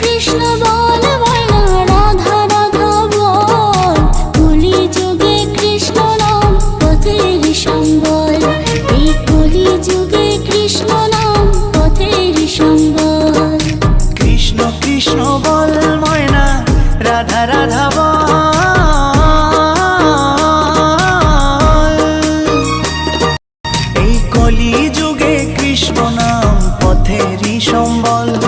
কৃষ্ণ বল, ময়না রাধা যুগে কৃষ্ণ নাম পথের সম্বল যুগে কৃষ্ণ নাম পথের কৃষ্ণ কৃষ্ণ ময়না রাধা রাধা বল। কলি যুগে কৃষ্ণ নাম পথেরই সম্বল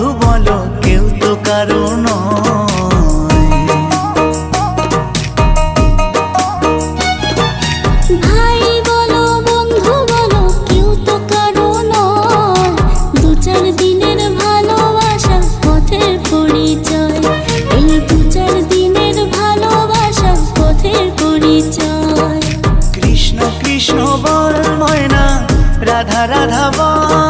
বন্ধু বলো কেউ তো কারও ভাই বলো বন্ধু বলো কেউ তো কারও দু চার দিনের ভালোবাসা পথের পরিচয়। এই দু চার দিনের ভালোবাসা পথের পরিচয়। কৃষ্ণ কৃষ্ণ বল ময়না রাধা রাধা বল।